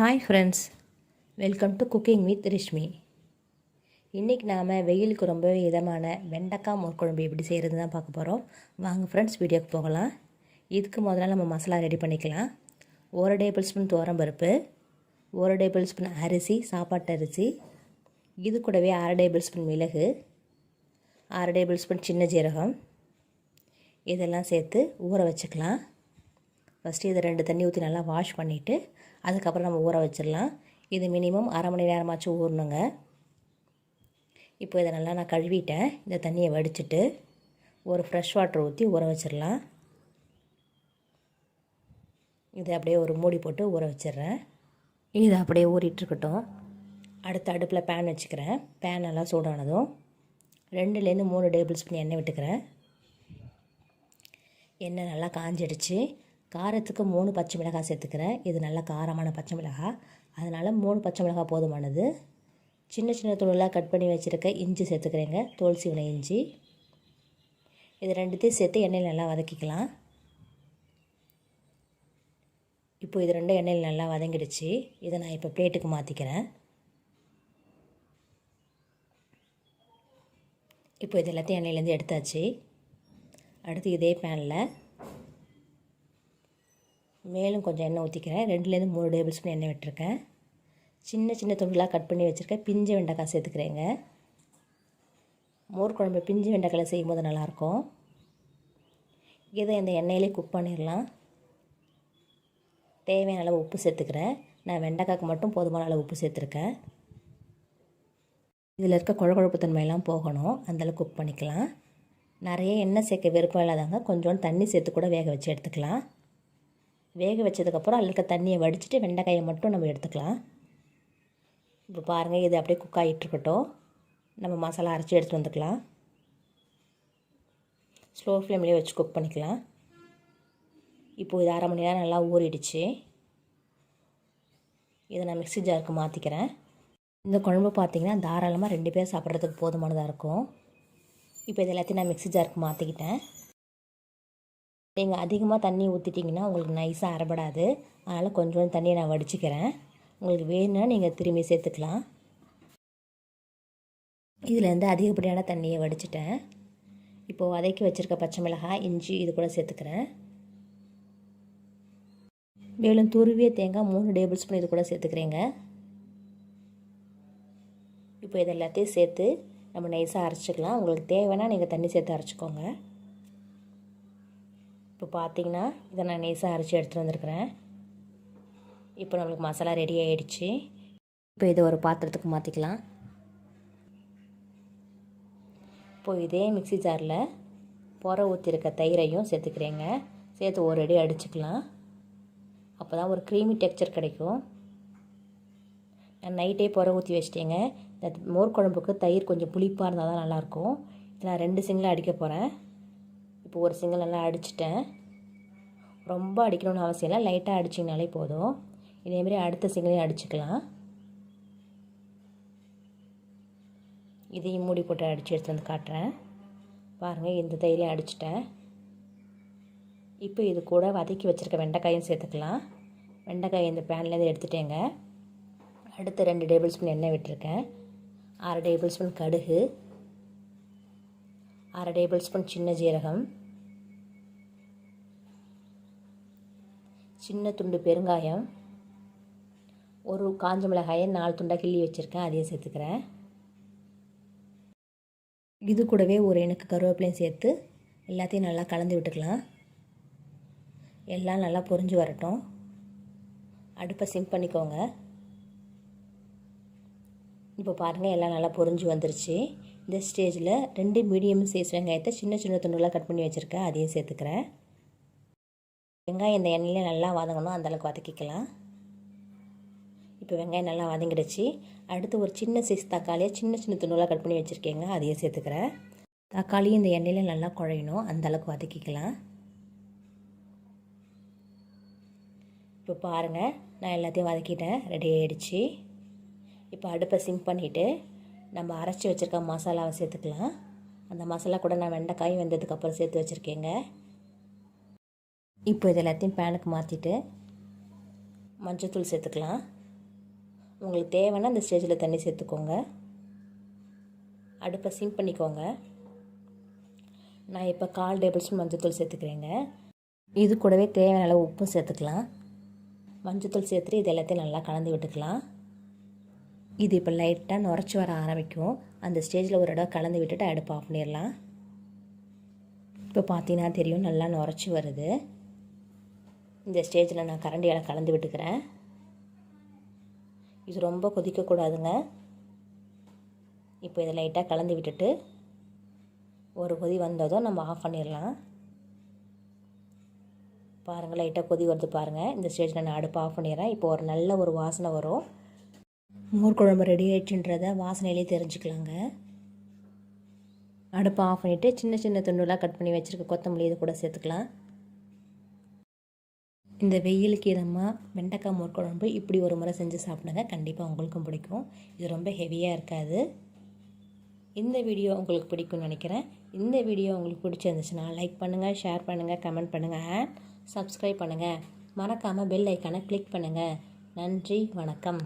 Hi friends welcome to cooking with Rishmi இன்றைக்கி நாம் வெயிலுக்கு ரொம்பவே இதமான வெண்டைக்காய் முற்குழம்பு எப்படி செய்கிறது தான் பார்க்க போகிறோம் வாங்க ஃப்ரெண்ட்ஸ் வீடியோக்கு போகலாம். இதுக்கு முதல்ல நம்ம மசாலா ரெடி பண்ணிக்கலாம். ஒரு டேபிள் ஸ்பூன் பருப்பு ஒரு டேபிள் ஸ்பூன் அரிசி சாப்பாட்டு அரிசி இது கூடவே அரை டேபிள் ஸ்பூன் மிளகு அரை டேபிள் ஸ்பூன் சின்ன ஜீரகம். இதெல்லாம் சேர்த்து ஊற வச்சுக்கலாம். ஃபஸ்ட்டு இதை ரெண்டு தண்ணி ஊற்றி நல்லா வாஷ் பண்ணிவிட்டு அதுக்கப்புறம் நம்ம ஊற வச்சிடலாம். இது மினிமம் அரை மணி நேரமாச்சும் ஊறணுங்க. இப்போ இதை நல்லா நான் கழுவிட்டேன். இந்த தண்ணியை வடிச்சிட்டு ஒரு ஃப்ரெஷ் வாட்டர் ஊற்றி ஊற வச்சிடலாம். இதை அப்படியே ஒரு மூடி போட்டு ஊற வச்சிடுறேன். இது அப்படியே ஊறிட்டுருக்கட்டும். அடுத்த அடுப்பில் பேன் வச்சுக்கிறேன். பேன் நல்லா சூடானதும் ரெண்டுலேருந்து மூணு டேபிள் ஸ்பூன் எண்ணெய் விட்டுக்கிறேன். எண்ணெய் நல்லா காஞ்சிடுச்சு. காரத்துக்கு மூணு பச்சை மிளகாய் சேர்த்துக்கிறேன். இது நல்ல காரமான பச்சை மிளகாய். அதனால் மூணு பச்சை மிளகாய் போதுமானது. சின்ன சின்ன தூளெல்லாம் கட் பண்ணி வச்சுருக்க இஞ்சி சேர்த்துக்கிறேங்க. தோல் சீவனை இஞ்சி. இது ரெண்டுத்தையும் சேர்த்து எண்ணெயில் நல்லா வதக்கிக்கலாம். இப்போ இது ரெண்டும் எண்ணெயில் நல்லா வதங்கிடுச்சு. இதை நான் இப்போ பிளேட்டுக்கு மாற்றிக்கிறேன் இப்போ இது எல்லாத்தையும் எண்ணெயிலேருந்து எடுத்தாச்சு. அடுத்து இதே பேனில் மேலும் கொஞ்சம் எண்ணெய் ஊற்றிக்கிறேன் ரெண்டுலேருந்து மூணு டேபிள் ஸ்பூன் எண்ணெய் விட்டுருக்கேன். சின்ன சின்ன துண்டுலாக கட் பண்ணி வச்சுருக்கேன். பிஞ்சு வெண்டைக்காய் சேர்த்துக்கிறேங்க. மோர் குழம்பு பிஞ்சு வெண்டைக்காயில் செய்யும்போது நல்லாயிருக்கும். இதை இந்த எண்ணெயிலே குக் பண்ணிடலாம். தேவையான அளவு உப்பு சேர்த்துக்கிறேன். நான் வெண்டைக்காய்க்கு மட்டும் போதுமான அளவு உப்பு சேர்த்துருக்கேன். இதில் இருக்க குழகுழப்பு தன்மையெல்லாம் போகணும் அந்தளவுக்கு குக் பண்ணிக்கலாம். நிறைய எண்ணெய் சேர்க்க விருப்பம் இல்லாதவங்க கொஞ்சோண்டு தண்ணி சேர்த்து கூட வேக வச்சு எடுத்துக்கலாம். வேக வச்சதுக்கப்புறம் அதில் இருக்க தண்ணியை வடிச்சிட்டு வெண்டைக்காயை மட்டும் நம்ம எடுத்துக்கலாம். இப்போ பாருங்கள் இது அப்படியே குக் ஆகிட்டுருக்கட்டும் நம்ம மசாலா அரைச்சி எடுத்துகிட்டு வந்துக்கலாம். ஸ்லோ ஃப்ளேம்லேயே வச்சு குக் பண்ணிக்கலாம். இப்போது இது அரை மணி நேரம் நல்லா ஊறிடுச்சு. இதை நான் மிக்ஸி ஜாருக்கு மாற்றிக்கிறேன் இந்த குழம்பு பார்த்திங்கன்னா தாராளமாக ரெண்டு பேர் சாப்பிட்றதுக்கு போதுமானதாக இருக்கும். இப்போ இது எல்லாத்தையும் நான் மிக்ஸி ஜாருக்கு மாற்றிக்கிட்டேன் நீங்கள் அதிகமாக தண்ணி ஊற்றிட்டிங்கன்னா உங்களுக்கு நைஸாக அரைபடாது அதனால் கொஞ்சம் தண்ணியை நான் வடிச்சுக்கிறேன். உங்களுக்கு வேணும்னா நீங்கள் திரும்பி சேர்த்துக்கலாம். இதுலேருந்து அதிகப்படியான தண்ணியை வடிச்சிட்டேன். இப்போது வதக்கி வச்சுருக்க பச்சை மிளகாய் இஞ்சி இது கூட சேர்த்துக்கிறேன். மேலும் துருவிய தேங்காய் மூணு டேபிள் ஸ்பூன் இது கூட சேர்த்துக்கிறேங்க. இப்போ இது எல்லாத்தையும் சேர்த்து நம்ம நைஸாக அரைச்சிக்கலாம். உங்களுக்கு தேவைன்னா நீங்கள் தண்ணி சேர்த்து அரைச்சிக்கோங்க. இப்போ பார்த்தீங்கன்னா இதை நான் நெய்ஸாக அரைச்சி எடுத்துகிட்டு வந்திருக்கிறேன். இப்போ நம்மளுக்கு மசாலா ரெடி ஆகிடுச்சு இப்போ இதை ஒரு பாத்திரத்துக்கு மாற்றிக்கலாம் இப்போ இதே மிக்சி ஜாரில் புற ஊற்றிருக்க தயிரையும் சேர்த்துக்கிறேங்க. சேர்த்து ஒரு அடி அடிச்சுக்கலாம். அப்போ தான் ஒரு க்ரீமி டெக்ஸ்சர் கிடைக்கும். நான் நைட்டே புற ஊற்றி வச்சிட்டேங்க. இந்த மோர் குழம்புக்கு தயிர் கொஞ்சம் புளிப்பாக இருந்தால் தான் நல்லாயிருக்கும் நான் ரெண்டு சிங்கில் அடிக்க போகிறேன் இப்போ ஒரு சிங்கிள் நல்லா அடிச்சிட்டேன். ரொம்ப அடிக்கணும்னு அவசியம் இல்லை. லைட்டாக அடிச்சிங்கனாலே போதும். இதேமாரி அடுத்த சிங்கிளையும் அடிச்சுக்கலாம். இதையும் மூடி போட்டு அடித்து எடுத்து வந்து காட்டுறேன். பாருங்கள் இந்த தைரியம் அடிச்சிட்டேன். இப்போ இது கூட வதக்கி வச்சுருக்க வெண்டைக்காயும் சேர்த்துக்கலாம். வெண்டைக்காய் இந்த பேன்லேருந்து எடுத்துட்டேங்க. அடுத்து ரெண்டு டேபிள் ஸ்பூன் எண்ணெய் விட்டுருக்கேன். அரை டேபிள் ஸ்பூன் கடுகு. அரை டேபிள் ஸ்பூன் சின்ன ஜீரகம். சின்ன துண்டு பெருங்காயம் ஒரு காஞ்ச மிளகாயை நாலு துண்டாக கிள்ளி வச்சுருக்கேன் அதையும் சேர்த்துக்கிறேன். இது கூடவே ஒரு எனக்கு கருவேப்பிலையும் சேர்த்து எல்லாத்தையும் நல்லா கலந்து விட்டுக்கலாம். எல்லாம் நல்லா பொரிஞ்சு வரட்டும். அடுப்பை சிம் பண்ணிக்கோங்க. இப்போ பாருங்கள் எல்லாம் நல்லா பொரிஞ்சு வந்துருச்சு. இந்த ஸ்டேஜில் ரெண்டு மீடியம் சைஸ் வெங்காயத்தை சின்ன சின்ன துண்டுகளாக கட் பண்ணி வச்சுருக்கேன் அதையும் சேர்த்துக்கிறேன். வெங்காயம் இந்த எண்ணெயில் நல்லா வதங்கணும். அந்தளவுக்கு வதக்கிக்கலாம். இப்போ வெங்காயம் நல்லா வதங்கிடுச்சு. அடுத்து ஒரு சின்ன சைஸ் தக்காளியை சின்ன சின்ன துணுலாக கட் பண்ணி வச்சுருக்கேங்க. அதையும் சேர்த்துக்கிறேன். தக்காளியும் இந்த எண்ணெயில் நல்லா குழையணும். அந்தளவுக்கு வதக்கிக்கலாம். இப்போ பாருங்கள் நான் எல்லாத்தையும் வதக்கிட்டேன். ரெடி ஆகிடுச்சு இப்போ அடுப்பை சிம் பண்ணிவிட்டு நம்ம அரைச்சி வச்சுருக்க மசாலாவை சேர்த்துக்கலாம். அந்த மசாலா கூட நான் வெண்டைக்காயும் வெந்ததுக்கப்புறம் சேர்த்து வச்சுருக்கேங்க. இப்போ இது எல்லாத்தையும் பேனுக்கு மாற்றிட்டு மஞ்சத்தூள் சேர்த்துக்கலாம். உங்களுக்கு தேவைன்னா அந்த ஸ்டேஜில் தண்ணி சேர்த்துக்கோங்க. அடுப்பை சிம் பண்ணிக்கோங்க. நான் இப்போ கால் டேபிள் ஸ்பூன் மஞ்சத்தூள் சேர்த்துக்கிறேங்க. இது கூடவே தேவையான அளவு உப்பும் சேர்த்துக்கலாம். மஞ்சத்தூள் சேர்த்துட்டு இது எல்லாத்தையும் நல்லா கலந்து விட்டுக்கலாம். இது இப்போ லைட்டாக நுரைச்சி வர ஆரம்பிக்கும். அந்த ஸ்டேஜில் ஒரு இடம் கலந்து விட்டுட்டு அடுப்பு ஆஃப் பண்ணிடலாம். இப்போ பார்த்தீங்கன்னா தெரியும் நல்லா நுரைச்சி வருது. இந்த ஸ்டேஜில் நான் கரண்டியால் கலந்து விட்டுக்கிறேன். இது ரொம்ப கொதிக்கக்கூடாதுங்க இப்போ இதை லைட்டாக கலந்து விட்டுட்டு ஒரு கொதி வந்ததும் நம்ம ஆஃப் பண்ணிடலாம். பாருங்கள் லைட்டாக கொதி வருது பாருங்கள் இந்த ஸ்டேஜில் நான் அடுப்பு ஆஃப் பண்ணிடுறேன். இப்போ ஒரு நல்ல ஒரு வாசனை வரும். மோர் குழம்பு ரெடி ஆயிடுச்சுன்றத வாசனையிலே தெரிஞ்சுக்கலாங்க. அடுப்பை ஆஃப் பண்ணிவிட்டு சின்ன சின்ன துண்டுலாம் கட் பண்ணி வச்சுருக்க கொத்தமல்லி இது கூட சேர்த்துக்கலாம். இந்த வெயிலுக்கு இதமாக வெண்டைக்காய் மோர் குழம்பு இப்படி ஒரு முறை செஞ்சு சாப்பிடுங்க. கண்டிப்பாக உங்களுக்கும் பிடிக்கும். இது ரொம்ப ஹெவியாக இருக்காது. இந்த வீடியோ உங்களுக்கு பிடிக்கும்னு நினைக்கிறேன். இந்த வீடியோ உங்களுக்கு பிடிச்சிருந்துச்சுன்னா லைக் பண்ணுங்கள் ஷேர் பண்ணுங்கள் கமெண்ட் பண்ணுங்கள் அண்ட் சப்ஸ்கிரைப் பண்ணுங்கள் மறக்காமல் பெல் ஐக்கானை கிளிக் பண்ணுங்கள் நன்றி வணக்கம்.